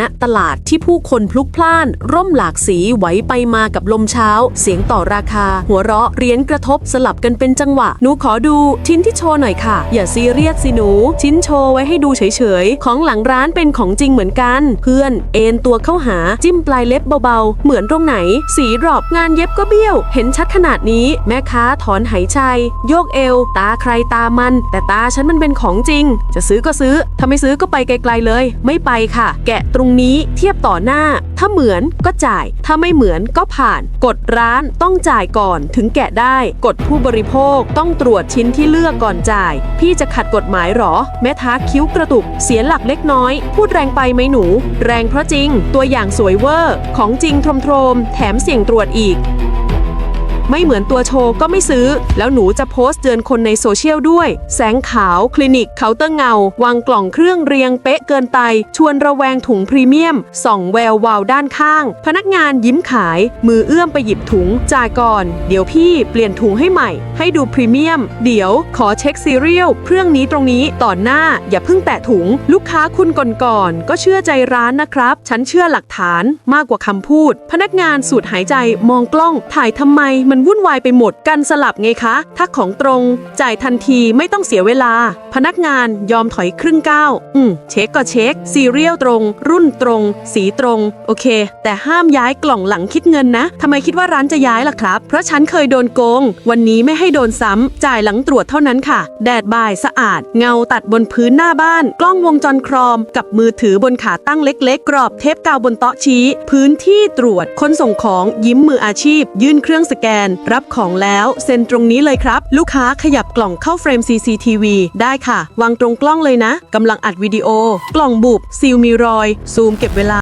ณตลาดที่ผู้คนพลุกพล่าน ร่มหลากสีไหวไปมากับลมเช้า เสียงต่อราคา หัวเราะเรียญกระทบสลับกันเป็นจังหวะ หนูขอดูชิ้นที่โชว์หน่อยค่ะ อย่าซีเรียสสิหนู ชิ้นโชว์ไว้ให้ดูเฉยๆ ของหลังร้านเป็นของจริงเหมือนกัน เพื่อนเอ็นตัวเข้าหาจิ้มปลายเล็บเบาๆ เหมือนตรงไหน สีดรอปงานเย็บก็เบี้ยว เห็นชัดขนาดนี้ แม่ค้าถอนหายใจ โยกเอว ตาใครตามัน แต่ตาฉันมันเป็นของจริง จะซื้อก็ซื้อถ้าไม่ซื้อก็ไปไกลๆเลย ไม่ไปค่ะ แกะตรงงนี้เทียบต่อหน้า ถ้าเหมือนก็จ่าย ถ้าไม่เหมือนก็ผ่านกฎร้านต้องจ่ายก่อนถึงแกะได้กฎผู้บริโภคต้องตรวจชิ้นที่เลือกก่อนจ่าย พี่จะขัดกฎหมายหรอ แม่ท้าคิ้วกระตุก เสียหลักเล็กน้อย พูดแรงไปไหมหนู แรงเพราะจริง ตัวอย่างสวยเวอร์ ของจริงโทรมๆแถมเสี่ยงตรวจอีก ไม่เหมือนตัวโชว์ก็ไม่ซื้อ แล้วหนูจะโพสต์เตือนคนในโซเชียลด้วย แสงขาวคลินิกเคาน์เตอร์เงา วางกล่องเครื่องเรียงเป๊ะเกินไปชวนระแวงถุงพรีเมียม ส่องแวววาวด้านข้าง พนักงานยิ้มขาย มือเอื้อมไปหยิบถุง จ่ายก่อน เดี๋ยวพี่เปลี่ยนถุงให้ใหม่ ให้ดูพรีเมียม เดี๋ยวขอเช็คซีเรียลเครื่องนี้ตรงนี้ต่อหน้า อย่าเพิ่งแตะถุง ลูกค้าคุณก่อนๆก็เชื่อใจร้านนะครับ ฉันเชื่อหลักฐานมากกว่าคำพูด พนักงานสูดหายใจมองกล้องถ่ายทำไมมันวุ่นวายไปหมดกันสลับไงคะ ถ้าของตรง จ่ายทันทีไม่ต้องเสียเวลา พนักงานยอมถอยครึ่งก้าวอืมเช็คก็เช็ค ซีเรียลตรง รุ่นตรง สีตรง โอเค แต่ห้ามย้ายกล่องหลังคิดเงินนะทำไมคิดว่าร้านจะย้ายล่ะครับ เพราะฉันเคยโดนโกง วันนี้ไม่ให้โดนซ้ำจ่ายหลังตรวจเท่านั้นค่ะ แดดบ่ายสะอาด เงาตัดบนพื้นหน้าบ้าน กล้องวงจรครอม กับมือถือบนขาตั้งเล็ก ๆ กรอบเทปกาวบนโต๊ะชี้ พื้นที่ตรวจคนส่งของยิ้มมืออาชีพ ยื่นเครื่องสแกนน รับของแล้ว เซ็นตรงนี้เลยครับ ลูกค้าขยับกล่องเข้าเฟรม CCTV ได้ค่ะ วางตรงกล้องเลยนะกำลังอัดวิดีโอ กล่องบุบซีลมีรอย ซูมเก็บเวลา